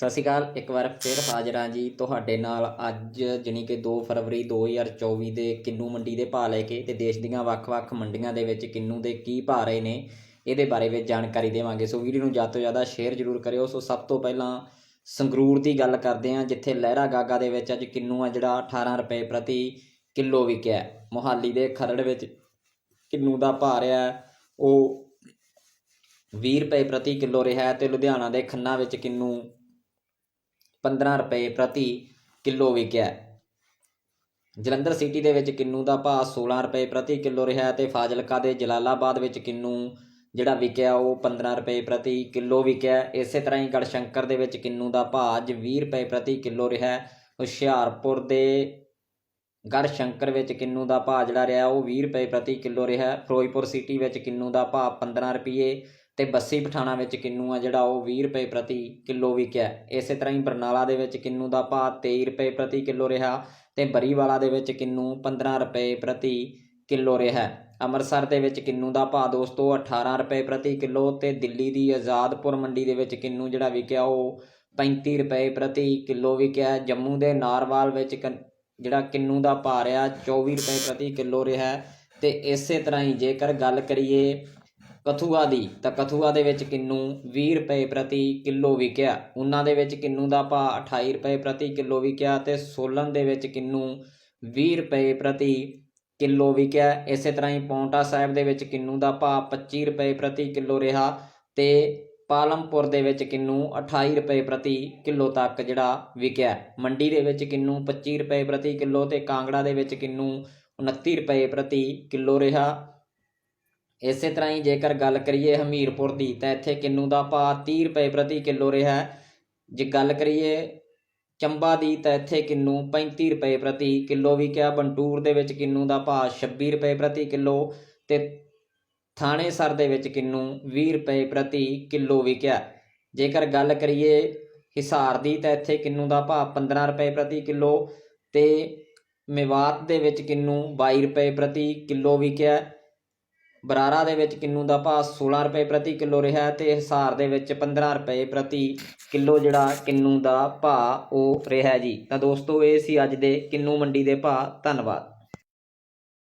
ਸਤਿ ਸ਼੍ਰੀ ਅਕਾਲ, ਇੱਕ ਵਾਰ ਫਿਰ ਹਾਜ਼ਰ ਹਾਂ ਜੀ ਤੁਹਾਡੇ ਨਾਲ ਅੱਜ ਜਾਣੀ ਕਿ 2 ਫਰਵਰੀ 2024 ਦੇ ਕਿੰਨੂ ਮੰਡੀ ਦੇ ਭਾਅ ਲੈ ਕੇ ਤੇ ਦੇਸ਼ ਦੀਆਂ ਵੱਖ-ਵੱਖ ਮੰਡੀਆਂ ਦੇ ਵਿੱਚ ਕਿੰਨੂ ਦੇ ਕੀ ਭਾਅ ਰਹੇ ਨੇ, ਇਹਦੇ ਬਾਰੇ ਵਿੱਚ ਜਾਣਕਾਰੀ ਦੇਵਾਂਗੇ। ਸੋ ਵੀਡੀਓ ਨੂੰ ਜ਼ਿਆਦਾ ਤੋਂ ਜ਼ਿਆਦਾ ਸ਼ੇਅਰ ਜ਼ਰੂਰ ਕਰਿਓ। ਸੋ ਸਭ ਤੋਂ ਪਹਿਲਾਂ ਸੰਗਰੂਰ ਦੀ ਗੱਲ ਕਰਦੇ ਹਾਂ, ਜਿੱਥੇ ਲਹਿਰਾ ਗਾਗਾ ਦੇ ਵਿੱਚ ਅੱਜ ਕਿੰਨੂ ਆ ਜਿਹੜਾ 18 ਰੁਪਏ ਪ੍ਰਤੀ ਕਿਲੋ ਵਿਕਿਆ ਮੋਹਾਲੀ ਦੇ ਖਰੜ ਵਿੱਚ ਕਿੰਨੂ ਦਾ ਭਾਅ ਰਿਹਾ ਉਹ 20 ਰੁਪਏ ਪ੍ਰਤੀ ਕਿਲੋ ਰਿਹਾ ਹੈ ਤੇ ਲੁਧਿਆਣਾ ਦੇ ਖੰਨਾ ਵਿੱਚ ਕਿੰਨੂ 15 ਰੁਪਏ ਪ੍ਰਤੀ ਕਿਲੋ ਵਿਕਿਆ ਜਲੰਧਰ ਸਿਟੀ ਦੇ ਵਿੱਚ ਕਿੰਨੂ ਦਾ ਭਾਅ 16 ਰੁਪਏ ਪ੍ਰਤੀ ਕਿਲੋ ਰਿਹਾ ਹੈ ਤੇ ਫਾਜ਼ਿਲਕਾ ਦੇ ਜਲਾਲਾਬਾਦ ਵਿੱਚ ਕਿੰਨੂ ਜਿਹੜਾ ਵਿਕਿਆ ਉਹ 15 ਰੁਪਏ ਪ੍ਰਤੀ ਕਿਲੋ ਵਿਕਿਆ ਇਸੇ ਤਰ੍ਹਾਂ ਹੀ ਗੜਸ਼ੰਕਰ ਦੇ ਵਿੱਚ ਕਿੰਨੂ ਦਾ ਭਾਅ ਅੱਜ 20 ਰੁਪਏ ਪ੍ਰਤੀ ਕਿਲੋ ਰਿਹਾ ਹੁਸ਼ਿਆਰਪੁਰ ਦੇ ਗੜਸ਼ੰਕਰ ਵਿੱਚ ਕਿੰਨੂ ਦਾ ਭਾਅ ਜਿਹੜਾ ਰਿਹਾ ਉਹ 20 ਰੁਪਏ ਪ੍ਰਤੀ ਕਿਲੋ ਰਿਹਾ ਫਿਰੋਜ਼ਪੁਰ ਸਿਟੀ ਵਿੱਚ ਕਿੰਨੂ ਦਾ ਭਾਅ 15 ਰੁਪਏ ਤੇ ਬੱਸੀ ਪਠਾਣਾ ਵਿੱਚ ਕਿੰਨੂ ਆ ਜਿਹੜਾ ਉਹ 20 ਰੁਪਏ ਪ੍ਰਤੀ ਕਿਲੋ ਵਿਕਿਆ। ਇਸੇ ਤਰ੍ਹਾਂ ਹੀ ਬਰਨਾਲਾ ਦੇ ਵਿੱਚ ਕਿੰਨੂ ਦਾ ਭਾਅ 23 ਰੁਪਏ ਪ੍ਰਤੀ ਕਿਲੋ ਰਿਹਾ ਤੇ ਬਰੀਵਾਲਾ ਦੇ ਵਿੱਚ ਕਿੰਨੂ 15 ਰੁਪਏ ਪ੍ਰਤੀ ਕਿਲੋ ਰਿਹਾ। ਅੰਮ੍ਰਿਤਸਰ ਦੇ ਵਿੱਚ ਕਿੰਨੂ ਦਾ ਭਾਅ ਦੋਸਤੋ 18 ਰੁਪਏ ਪ੍ਰਤੀ ਕਿਲੋ ਤੇ ਦਿੱਲੀ ਦੀ ਆਜ਼ਾਦਪੁਰ ਮੰਡੀ ਦੇ ਵਿੱਚ ਕਿੰਨੂ ਜਿਹੜਾ ਵਿਕਿਆ ਉਹ 35 ਰੁਪਏ ਪ੍ਰਤੀ ਕਿਲੋ ਵਿਕਿਆ। ਜੰਮੂ ਦੇ ਨਾਰਵਾਲ ਵਿੱਚ ਕ- ਜਿਹੜਾ ਕਿੰਨੂ ਦਾ ਭਾਅ ਰਿਹਾ 24 ਰੁਪਏ ਪ੍ਰਤੀ ਕਿਲੋ ਰਿਹਾ। ਹੈ ਤੇ ਇਸੇ ਤਰ੍ਹਾਂ ਹੀ ਜੇਕਰ ਗੱਲ ਕਰੀਏ ਕਥੂਆ ਦੀ। ਤਾਂ ਕਥੂਆ ਦੇ ਵਿੱਚ ਕਿੰਨੂ 20 ਰੁਪਏ ਪ੍ਰਤੀ ਕਿਲੋ ਵਿਕਿਆ। ਉਹਨਾਂ ਦੇ ਵਿੱਚ ਕਿੰਨੂ ਦਾ ਭਾਅ 28 ਰੁਪਏ ਪ੍ਰਤੀ ਕਿਲੋ ਵਿਕਿਆ ਤੇ ਸੋਲਨ ਦੇ ਵਿੱਚ ਕਿੰਨੂ 20 ਰੁਪਏ ਪ੍ਰਤੀ ਕਿਲੋ ਵਿਕਿਆ। ਇਸੇ ਤਰ੍ਹਾਂ ਹੀ ਪੌਂਟਾ ਸਾਹਿਬ ਦੇ ਵਿੱਚ ਕਿੰਨੂ ਦਾ ਭਾਅ 25 ਰੁਪਏ ਪ੍ਰਤੀ ਕਿਲੋ ਰਿਹਾ ਤੇ ਪਾਲਮਪੁਰ ਦੇ ਵਿੱਚ ਕਿੰਨੂ 28 ਰੁਪਏ ਪ੍ਰਤੀ ਕਿਲੋ ਤੱਕ ਜਿਹੜਾ ਵਿਕਿਆ। ਮੰਡੀ ਦੇ ਵਿੱਚ ਕਿੰਨੂ 25 ਰੁਪਏ ਪ੍ਰਤੀ ਕਿਲੋ ਤੇ ਕਾਂਗੜਾ ਦੇ ਵਿੱਚ ਕਿੰਨੂ 29 ਰੁਪਏ ਪ੍ਰਤੀ ਕਿਲੋ ਰਿਹਾ। ਇਸੇ ਤਰ੍ਹਾਂ ਹੀ ਜੇਕਰ ਗੱਲ ਕਰੀਏ ਹਮੀਰਪੁਰ ਦੀ, ਤਾਂ ਇੱਥੇ ਕਿੰਨੂ ਦਾ ਭਾਅ 30 ਰੁਪਏ ਪ੍ਰਤੀ ਕਿਲੋ ਰਿਹਾ ਜੇ ਗੱਲ ਕਰੀਏ ਚੰਬਾ ਦੀ, ਤਾਂ ਇੱਥੇ ਕਿੰਨੂ 35 ਰੁਪਏ ਪ੍ਰਤੀ ਕਿਲੋ ਵਿਕਿਆ ਬੰਟੂਰ ਦੇ ਵਿੱਚ ਕਿੰਨੂ ਦਾ ਭਾਅ 26 ਰੁਪਏ ਪ੍ਰਤੀ ਕਿਲੋ ਤੇ ਥਾਣੇਸਰ ਦੇ ਵਿੱਚ ਕਿੰਨੂ 20 ਰੁਪਏ ਪ੍ਰਤੀ ਕਿਲੋ ਵਿਕਿਆ ਜੇਕਰ ਗੱਲ ਕਰੀਏ ਹਿਸਾਰ ਦੀ, ਤਾਂ ਇੱਥੇ ਕਿੰਨੂ ਦਾ ਭਾਅ 15 ਰੁਪਏ ਪ੍ਰਤੀ ਕਿਲੋ ਤੇ ਮੇਵਾਤ ਦੇ ਵਿੱਚ ਕਿੰਨੂ 22 ਰੁਪਏ ਪ੍ਰਤੀ ਕਿਲੋ ਵਿਕਿਆ ਬਰਾਰਾ ਦੇ ਵਿੱਚ ਕਿੰਨੂ ਦਾ ਭਾਅ 16 ਰੁਪਏ ਪ੍ਰਤੀ ਕਿਲੋ ਰਿਹਾ ਹੈ ਤੇ ਹਿਸਾਰ ਦੇ ਵਿੱਚ 15 ਰੁਪਏ ਪ੍ਰਤੀ ਕਿਲੋ ਜਿਹੜਾ ਕਿੰਨੂ ਦਾ ਭਾਅ ਉਹ ਰਿਹਾ ਜੀ। ਤਾਂ ਦੋਸਤੋ, ਇਹ ਸੀ ਅੱਜ ਦੇ ਕਿੰਨੂ ਮੰਡੀ ਦੇ ਭਾਅ। ਧੰਨਵਾਦ।